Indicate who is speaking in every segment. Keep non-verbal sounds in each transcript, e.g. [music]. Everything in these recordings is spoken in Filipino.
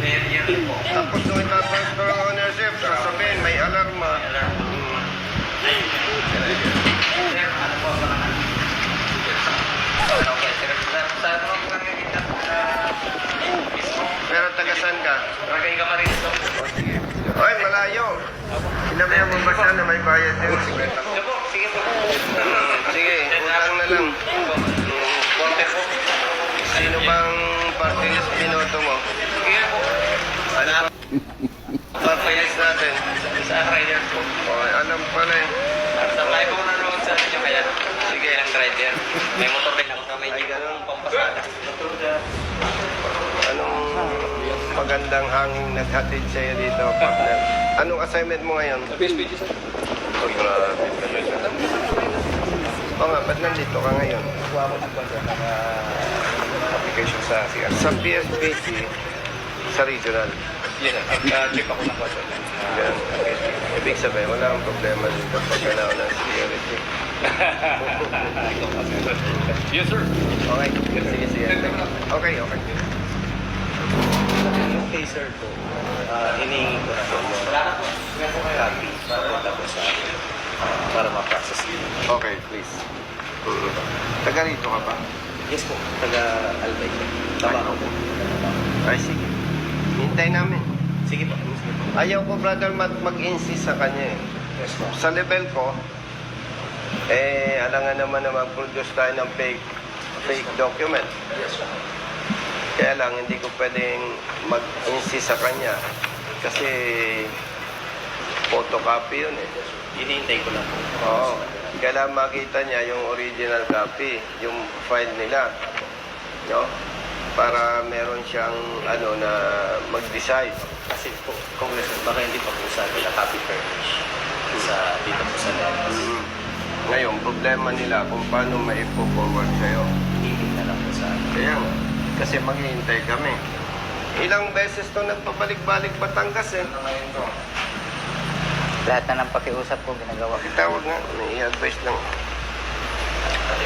Speaker 1: Po.
Speaker 2: Tapos nung itatransfer ang ownership, sasabihin may alarma. Pero tagasan ka?
Speaker 1: Ragay ka.
Speaker 2: Ay, malayo. Sinabihan mo ba siya na may bayad din?
Speaker 1: Sige po, sige po.
Speaker 2: Sige, utang na lang. Sino bang party list binoto mo?
Speaker 1: Po.
Speaker 2: Party list natin.
Speaker 1: Sa rider po.
Speaker 2: O, alam pala eh.
Speaker 1: Supply po na road sa inyo kaya. Sige, ang rider. May motor din ako sa may
Speaker 2: Ay, ganun.
Speaker 1: po pampasada.
Speaker 2: Anong magandang hangin naghatid sa'yo dito, partner? Anong assignment mo ngayon?
Speaker 3: Sa PSPG sir.
Speaker 2: Oh, grabe talaga. O nga, ba't nandito ka ngayon?
Speaker 3: Kuha ko ng application sa CR.
Speaker 2: Sa PSBC, sa regional.
Speaker 3: Yes. Nag-check ako ng kontra.
Speaker 2: Yan. Ibig sabihin, wala akong problema dito pag kailangan ng security. [laughs]
Speaker 3: Yes sir.
Speaker 2: Okay, sige, sige. Okay, okay.
Speaker 4: Yung kay sir po, uh, hinihingi ko na po yung copy para tapos sa akin para ma-process din.
Speaker 2: Okay, please. Taga rito ka ba?
Speaker 4: Yes po, taga Albay po. Tabaco po.
Speaker 2: Ay, sige. Hintay namin.
Speaker 4: Sige po. Sige po.
Speaker 2: Ayaw ko, brother Matt, mag-insist sa kanya eh.
Speaker 4: Yes po.
Speaker 2: Sa level ko, eh, alangan naman na mag-produce tayo ng fake, fake document.
Speaker 4: Yes po.
Speaker 2: Kaya lang, hindi ko pwedeng mag-insist sa kanya. Kasi, photocopy yun eh.
Speaker 4: Hinihintay ko lang po.
Speaker 2: Oo. Kailangan makita niya yung original copy, yung file nila. No? Para meron siyang ano na mag-decide.
Speaker 4: Kasi po, Congressman, baka hindi pa po sa akin na-copy furnish sa dito po sa Lepas.
Speaker 2: Mm. Ngayon, problema nila kung paano maipo-forward sa'yo.
Speaker 4: Hihingi na lang po sa akin.
Speaker 2: Kaya nga, kasi maghihintay kami. Ilang beses to nagpabalik-balik Batangas eh.
Speaker 1: Ngayon to.
Speaker 5: Lahat na ng pakiusap ko ginagawa.
Speaker 2: Tawag nga, i-advise lang.
Speaker 4: Pati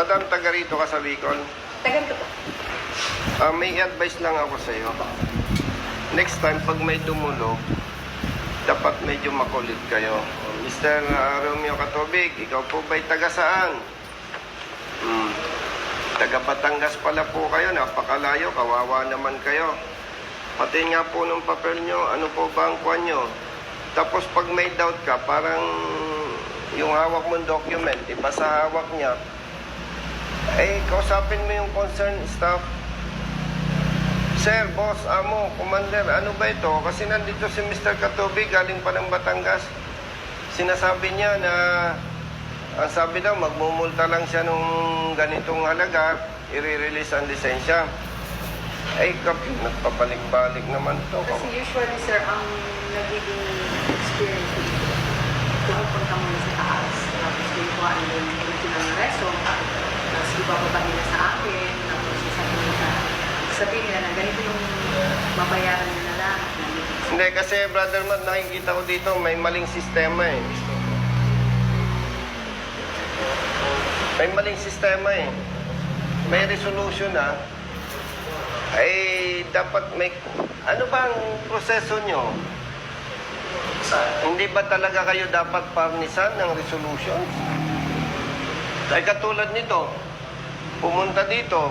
Speaker 2: Madam, taga rito ka sa Bicol.
Speaker 6: Tagal ko po.
Speaker 2: Ah, may advice lang ako sa iyo. Next time, pag may dumulog, dapat medyo makulit kayo. Mr. ah, Romeo Katobig, ikaw po ba'y taga saan? Hmm. Taga Batangas pala po kayo, napakalayo, kawawa naman kayo. Pati nga po ng papel nyo, ano po ba ang kwan nyo? Tapos pag may doubt ka, parang yung hawak mong document, iba sa hawak niya, eh, kausapin mo yung concerned staff. Sir, boss, amo, commander, ano ba ito? Kasi nandito si Mr. Katubi, galing pa ng Batangas. Sinasabi niya na, ang sabi daw, magmumulta lang siya nung ganitong halaga, i-release ang lisensya. Ay, kap, nagpabalik-balik naman to.
Speaker 6: Kasi usually, sir, ang nagiging experience dito, pumupunta muna sa taas, tapos nila yung original na reso, tapos ibababa nila sa akin, tapos sasabihin nila, sabihin nila na ganito yung babayaran nila.
Speaker 2: Hindi, kasi brother Matt, nakikita ko dito, may maling sistema eh. May maling sistema eh. May resolution ah. Ay, dapat may... Ano ba ang proseso nyo? Hindi ba talaga kayo dapat parnisan ng resolution? Ay katulad nito, pumunta dito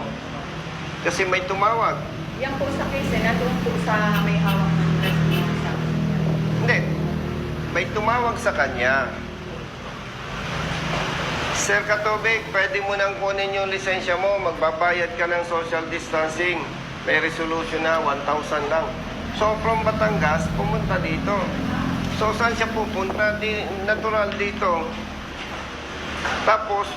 Speaker 2: kasi may tumawag.
Speaker 6: Yan po sa case, eh, nandun po sa may hawak ng
Speaker 2: Hindi. May tumawag sa kanya. Sir Katobig, pwede mo nang kunin yung lisensya mo. Magbabayad ka ng social distancing. May resolution na 1,000 lang. So, from Batangas, pumunta dito. So, saan siya pupunta? Di, natural dito. Tapos,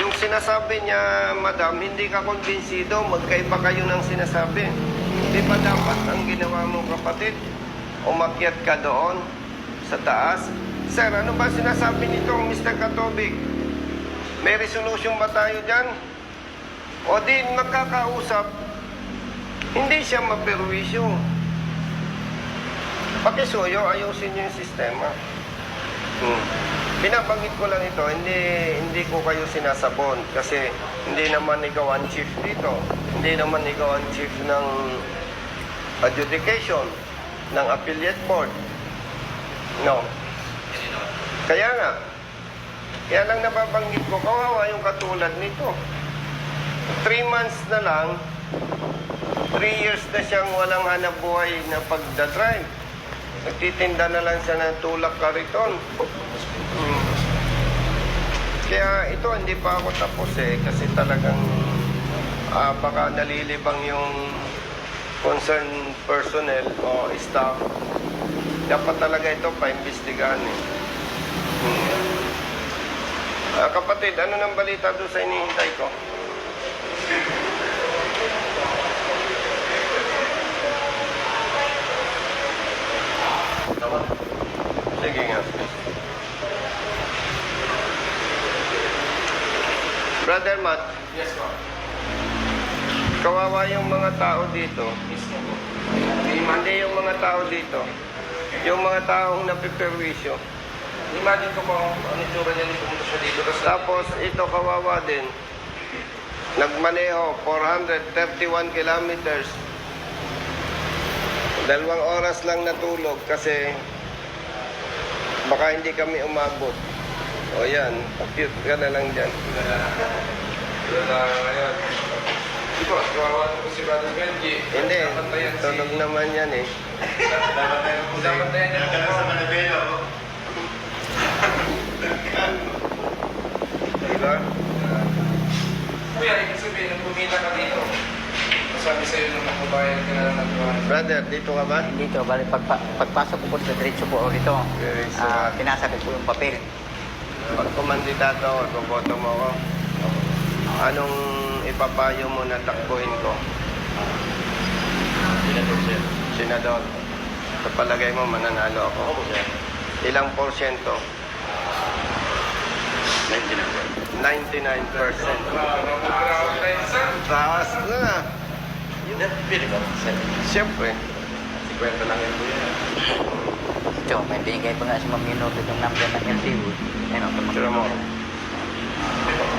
Speaker 2: yung sinasabi niya, Madam, hindi ka konbinsido, magkaiba kayo ng sinasabi. Di ba dapat ang ginawa mo kapatid? Umakyat ka doon sa taas. Sir, ano ba sinasabi nito, Mr. Katobig? May resolution ba tayo dyan? O di magkakausap, hindi siya maperwisyo. Pakisuyo, ayusin niyo yung sistema. Hmm. Binabanggit ko lang ito, hindi hindi ko kayo sinasabon kasi hindi naman ikaw ang chief dito. Hindi naman ikaw ang chief ng adjudication ng affiliate board. No. Kaya nga, kaya lang nababanggit ko, kawawa yung katulad nito. Three months na lang, three years na siyang walang hanap buhay na pagdadrive. Nagtitinda na lang siya ng tulak kariton. Ito, hindi pa ako tapos eh, kasi talagang ah, baka nalilibang yung concerned personnel o staff. Dapat talaga ito pa-imbestigahan eh. Hmm. Ah, kapatid, ano nang balita doon sa inihintay ko? Sige nga. Brother Matt. Yes, Kawawa yung mga tao dito. Hindi yung mga tao dito. Yung mga taong napiperwisyo.
Speaker 1: Imagine ko kung ano yung tsura niya nung pumunta siya dito. Tapos
Speaker 2: Tapos ito kawawa din. Nagmaneho 431 kilometers. Dalawang oras lang natulog kasi baka hindi kami umabot. O yan, cute ka na lang dyan.
Speaker 1: Yun na ngayon. Di ba, kawawa na po si Brother Benji.
Speaker 2: Hindi,
Speaker 1: Dapat yan
Speaker 2: tulog naman yan eh.
Speaker 1: Dapat na yan yung
Speaker 2: Diba?
Speaker 1: Kuya, ibig sabihin, nung pumila ka dito, sabi sa'yo nung magbabayad ka na buwan.
Speaker 2: Brother, dito ka ba?
Speaker 5: Dito, bali pagpa, pagpasok ko po sa diretso po rito,
Speaker 2: Very
Speaker 5: ah,
Speaker 2: sad.
Speaker 5: pinasa ko po yung papel.
Speaker 2: Pag kumandidato ako, iboboto mo ako. Anong ipapayo mo na takbuhin ko?
Speaker 4: Senador, sir.
Speaker 2: Senador. Sa palagay mo, mananalo ako.
Speaker 4: Ako po, sir.
Speaker 2: Ilang porsyento?
Speaker 4: 99.
Speaker 2: 99%.
Speaker 1: Grabe tayo, sir.
Speaker 2: Taas na.
Speaker 4: Yun na, pili ko, sir.
Speaker 2: Siyempre.
Speaker 4: 50 lang yun po yan.
Speaker 5: Ito, may binigay pa nga si Ma'am Minuto yung number ng LTO. Ayan, ito
Speaker 2: Tira mo.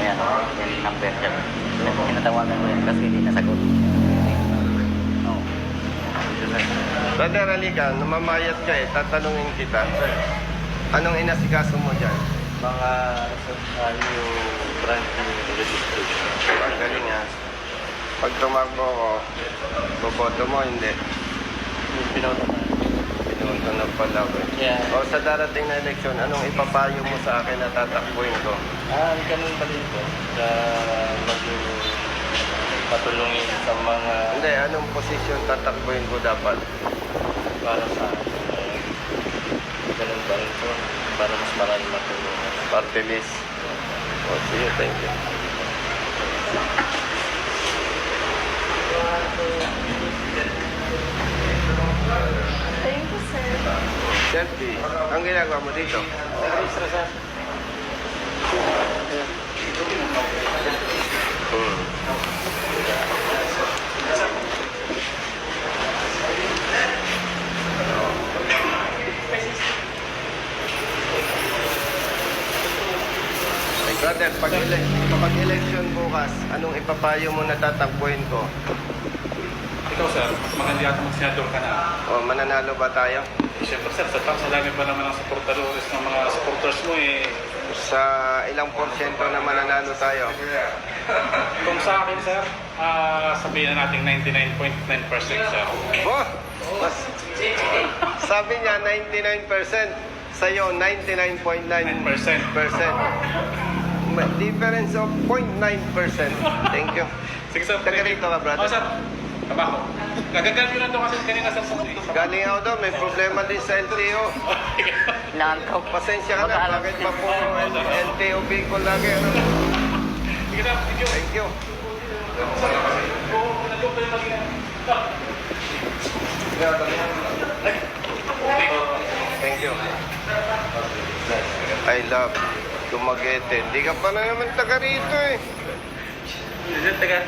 Speaker 5: Ayan, yung number siya. Tinatawagan ko yan kasi hindi nasagot. Oo.
Speaker 2: Brother, halika. Namamayat ka eh. Tatanungin kita. Anong inasikaso mo dyan?
Speaker 4: Mga, uh, yung brand new registration.
Speaker 2: Ang galing ha. Pag tumakbo ko, boboto mo, hindi.
Speaker 4: Yung pinoto na.
Speaker 2: Pinuunta na pala ko. eh.
Speaker 4: Yeah.
Speaker 2: O sa darating na eleksyon, anong ipapayo mo sa akin na tatakbuhin ko?
Speaker 4: Ah, ganun pa din po. Sa maging patulungin sa mga
Speaker 2: Hindi, anong posisyon tatakbuhin ko dapat?
Speaker 4: para sa eh, ganun pa rin po. Para mas marami matulungan.
Speaker 2: Party list. O, sige, thank you.
Speaker 6: Thank you, sir.
Speaker 2: Selfie. Ang ginagawa mo dito? Hmm. Ay, Brother, pag, ele- pag election bukas, anong ipapayo mo na tatakbuhin ko?
Speaker 7: Ikaw sir, maganda yata mag-senador ka na.
Speaker 2: O, mananalo ba tayo?
Speaker 7: Eh, Siyempre sir, sa sa dami pa naman ang supportadores ng mga supporters mo eh.
Speaker 2: Sa ilang porsyento na mananalo tayo?
Speaker 7: Kung sa akin sir, ah sabihin na natin 99.9% sir.
Speaker 2: Oh, mas, sabi niya 99%, sa'yo 99.9%.
Speaker 7: 9%.
Speaker 2: Ma- Difference of 0.9%. Thank you.
Speaker 7: Sige sir.
Speaker 2: Taga rito ka, brother?
Speaker 7: Oh sir, kabako. Gagagamit na to kasi kanina sa puti.
Speaker 2: Galing ako doon, may problema din sa LTO. [laughs]
Speaker 5: Naankaw.
Speaker 2: Pasensya ka na, bakit pa po LTO Bicol lagi? Ano?
Speaker 7: Sige sir, thank you.
Speaker 2: Thank you. Thank you. I love Dumaguete. Di ka pa na naman taga rito eh.
Speaker 1: Diyan, taga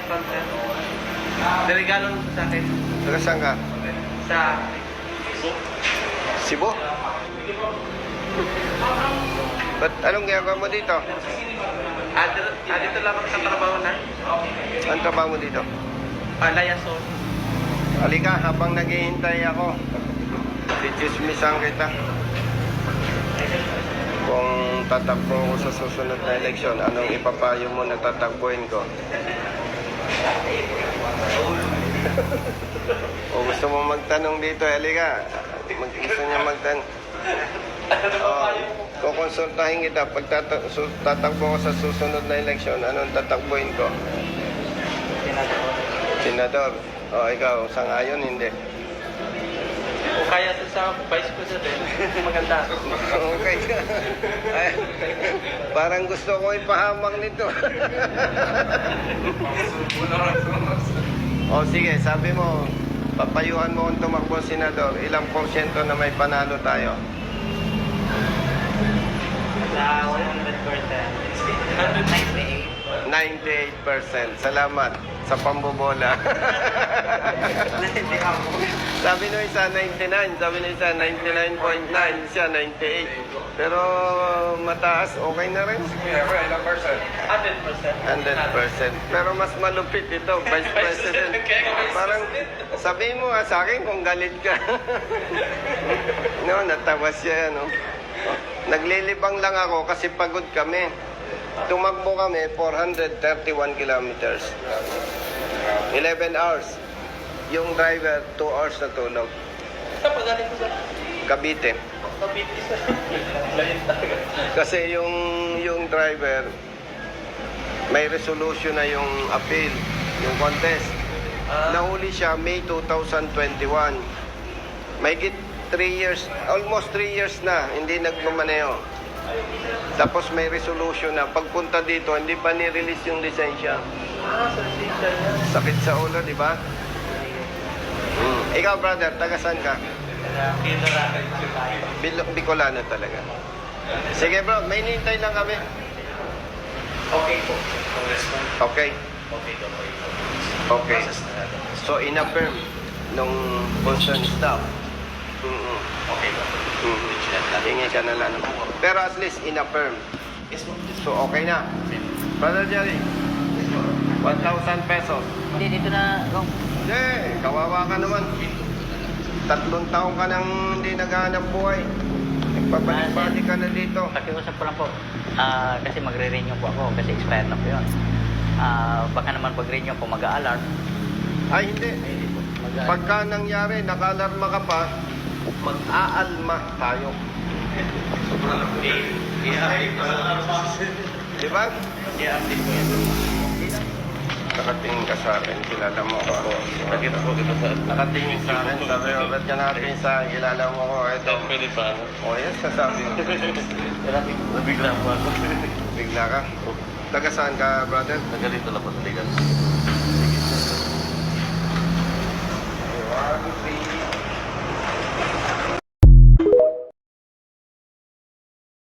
Speaker 1: Francia. Deregalo sa akin.
Speaker 2: Taga saan ka?
Speaker 1: Sa...
Speaker 2: Cebu? Ba't anong ginagawa mo dito?
Speaker 4: Ah, dito, ah, dito lang ako sa trabaho na.
Speaker 2: Anong trabaho mo dito?
Speaker 4: Ah, layason.
Speaker 2: Halika, habang naghihintay ako, sichismisan kita. Kung tatakbo ko sa susunod na eleksyon, anong ipapayo mo na tatakbuhin ko? [laughs] o gusto mo magtanong dito, halika. Mag gusto niya magtanong. Oh, kukonsultahin kita pag tata- su- tatakbo ko sa susunod na eleksyon, anong tatakbuhin ko? Senador. O, ikaw, sang-ayon, hindi.
Speaker 4: O kaya sa sa vice president, maganda.
Speaker 2: Okay. Ay, parang gusto ko ipahamang nito. o sige, sabi mo, papayuhan mo kung tumakbo senador, ilang porsyento na may panalo tayo?
Speaker 5: Sa 100%.
Speaker 2: 98%. Salamat sa pambobola. [laughs] sabi nung isa 99, sabi nung isa 99.9, siya 98. Pero mataas, okay na rin.
Speaker 1: Ilang percent?
Speaker 4: 100%.
Speaker 2: 100%. Pero mas malupit ito, [laughs] Vice President. [laughs] Parang sabihin mo nga sa akin kung galit ka. no, natawa siya, no? Naglilibang lang ako kasi pagod kami. Tumakbo kami 431 kilometers. 11 hours. Yung driver, 2 hours na tulog.
Speaker 4: Sa pagaling ko sa
Speaker 2: Cavite.
Speaker 4: Cavite sa.
Speaker 2: Kasi yung yung driver may resolution na yung appeal, yung contest. Nahuli siya May 2021. May git 3 years, almost 3 years na hindi nagmamaneo. Tapos may resolution na pagpunta dito hindi pa ni-release yung lisensya.
Speaker 4: Ah, sa station yan.
Speaker 2: Sakit sa ulo, di ba? Hmm. Ikaw brother, taga saan ka? Bil- Bicolano talaga. Sige bro, may nintay lang kami.
Speaker 4: Okay po.
Speaker 2: Okay.
Speaker 4: Okay po. Okay.
Speaker 2: So, in-affirm nung concerned staff. Mm-mm.
Speaker 4: Okay po.
Speaker 2: Mm-mm. Hingi ka na lang. Pero at least in-affirm.
Speaker 4: Yes po.
Speaker 2: So, okay na. Brother Jerry, 1,000 pesos.
Speaker 5: Hindi, dito na, Gong.
Speaker 2: Hindi, kawawa ka naman. Tatlong taon ka nang hindi naghahanap buhay. Nagpabalik-balik ka na dito.
Speaker 5: Pakiusap ko lang po. Ah, kasi magre-renew po ako kasi expired na po yun. Ah, baka naman pag-renew po mag-a-alarm.
Speaker 2: Ay, hindi.
Speaker 5: Hindi po. Mag-
Speaker 2: Pagka nangyari, nakalarma ka pa, mag-aalma tayo.
Speaker 4: I-update po.
Speaker 2: Di ba?
Speaker 4: I-update po yan.
Speaker 2: Nakatingin ka sa akin, kilala mo ako.
Speaker 4: Nakita po dito sa...
Speaker 2: Nakatingin sa akin, sabi mo, ba't ka nakatingin sa akin, kilala mo ako, ito.
Speaker 4: Pwede ano?
Speaker 2: O yan, sasabi mo.
Speaker 4: Nabigla po ako.
Speaker 2: Bigla ka. Taga saan ka, brother?
Speaker 4: Nagalito lang po sa Ligas.